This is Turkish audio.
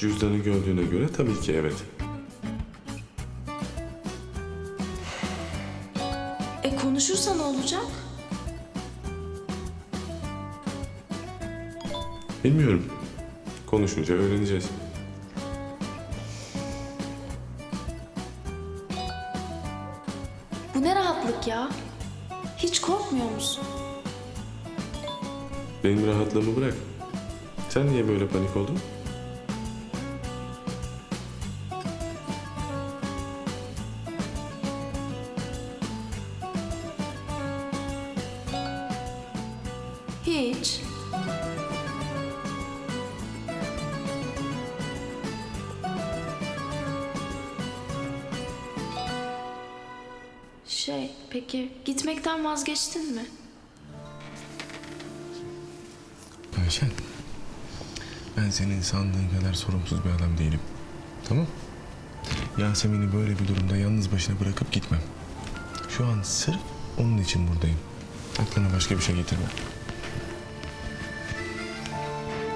Cüzdanı gördüğüne göre tabii ki evet. E konuşursa ne olacak? Bilmiyorum. Konuşunca öğreneceğiz. Bu ne rahatlık ya? Hiç korkmuyor musun? Benim rahatlığımı bırak. Sen niye böyle panik oldun? Hiç. Şey, peki gitmekten vazgeçtin mi? Ayşen. Ben senin sandığın kadar sorumsuz bir adam değilim. Tamam? Yasemin'i böyle bir durumda yalnız başına bırakıp gitmem. Şu an sırf onun için buradayım. Aklına başka bir şey getirme.